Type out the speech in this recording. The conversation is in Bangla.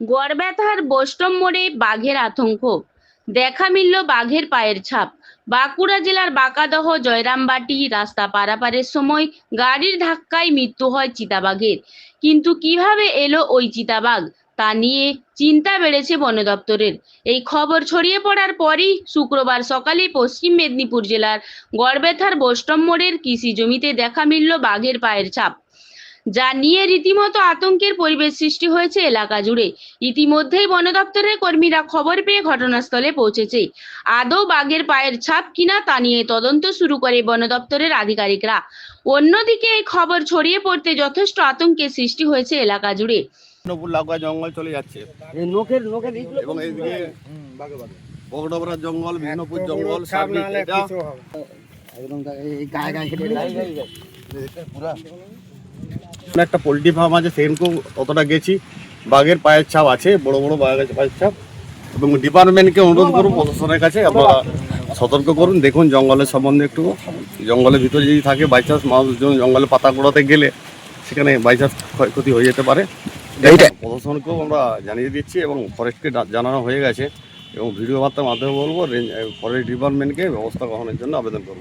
গড়বেতার বৈষ্ণব মোড়ে বাঘের আতঙ্ক। দেখা মিলল বাঘের পায়ের ছাপ। বাঁকুড়া জেলার বাঁকাদহ, জয়রামবাটি রাস্তা পারাপারের সময় গাড়ির ধাক্কায় মৃত্যু হয় চিতাবাঘের। কিন্তু কীভাবে এলো ওই চিতাবাঘ? তা নিয়ে চিন্তা বেড়েছে বন দপ্তরের। এই খবর ছড়িয়ে পড়ার পরই শুক্রবার সকালে পশ্চিম মেদিনীপুর জেলার গড়বেথার বৈষ্ণব মোড়ের কৃষি জমিতে দেখা মিলল বাঘের পায়ের ছাপ। যা নিয়ে রীতিমতো আতঙ্কের পরিবেশ সৃষ্টি হয়েছে এলাকা জুড়ে। ইতিমধ্যেই বন দপ্তরের কর্মীরা খবর পেয়ে ঘটনাস্থলে পৌঁছেছে। আদৌ বাঘের পায়ের ছাপ কিনা তা নিয়ে তদন্ত শুরু করে বন দপ্তরের আধিকারিকরা। অন্যদিকে এই খবর ছড়িয়ে পড়তে যথেষ্ট আতঙ্কের সৃষ্টি হয়েছে এলাকা জুড়ে। লাগোয়া জঙ্গল চলে যাচ্ছে। এবং এইদিকে বগডবরা জঙ্গল বিষ্ণুপুর জঙ্গল একদম এই গায়ে গায়ে একটা পোলট্রি ফার্ম আছে সেখানকেও অতটা গেছি। বাঘের পায়ের ছাপ আছে বড় বড় বাঘের পায়ের ছাপ। এবং ডিপার্টমেন্টকে অনুরোধ করুন প্রশাসনের কাছে আপনারা সতর্ক করুন দেখুন জঙ্গলের সম্বন্ধে একটু। জঙ্গলের ভিতরে যদি থাকে বাই চান্স মানুষজন জঙ্গলে পাতা কুড়াতে গেলে সেখানে বাই চান্স ক্ষয়ক্ষতি হয়ে যেতে পারে। প্রশাসনকেও আমরা জানিয়ে দিচ্ছি এবং ফরেস্টকে জানানো হয়ে গেছে। এবং ভিডিও বার্তার মাধ্যমে বলব ফরেস্ট ডিপার্টমেন্টকে ব্যবস্থা গ্রহণের জন্য আবেদন করব।